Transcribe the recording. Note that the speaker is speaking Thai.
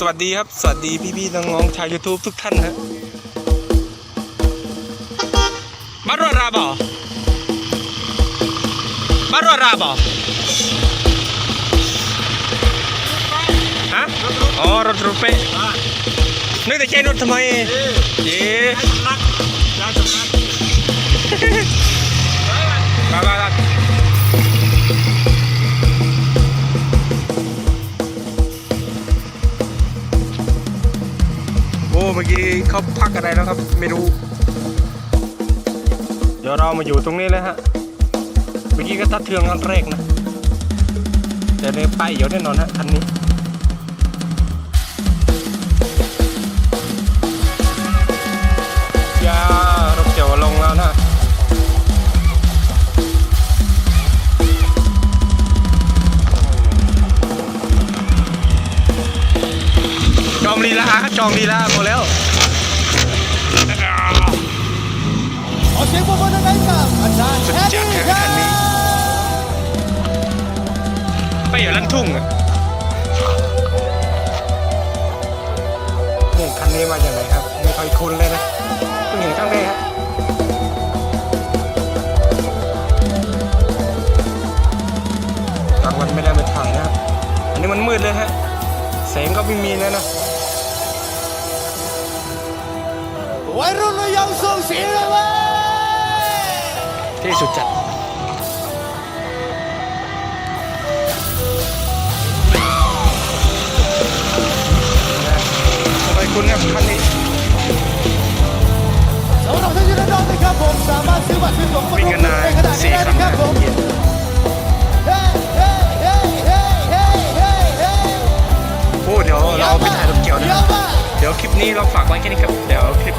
สวัสดีครับ สวัสดีพี่ๆน้องๆชาว YouTube ทุกท่านนะมารวราบอมารวราบอฮะอ๋อรถรูเป้นึกแต่ใช้รถทำไมเย้มามา เมื่อกี้เขาพักอะไรแล้วครับ ไม่รู้ เดี๋ยวเรามาอยู่ตรงนี้เลยฮะ เมื่อกี้ก็ตัดเทืองคันแรกนะ แต่ในป้ายเดี๋ยวแน่นอนฮะคันนี้ ลีลาครับจองลีลาหมดแล้วขอเสียงปรบมือดังๆกับอาจารย์สุดแอดจัดดี้ครับครัคันนี้บไปอยู่ลั่นทุ่งอะนี่คันนี้มาจากไหนครับ ไม่ค่อยคุ้นเลยนะเพิ่งเห็นครั้งแรกครับกลางวันไม่ได้ไปถ่ายนะครับ อันนี้มันมืดเลยฮะแสงก็ไม่มีแล้วนะ วัยรุ่นระยองส่งเสียงเลยเว้ยที่สุดจัดทำไมคุณครับคันนี้ สำหรับท่านที่น้องนะครับผมสามารถซื้อบัตรซื้อตั๋วมาวิ่งดูกันนานในขณะนี้สี่ได้คันนะครับผมเย็นเฮ้เฮ้เฮ้เฮ้เฮ้เฮ้เฮ้โอ้เดี๋ยวเราไปถ่ายรถเกี่ยวนะเดี๋ยวมาเดี๋ยวคลิปนี้เราฝากไว้แค่นี้ครับ เดี๋ยวคลิป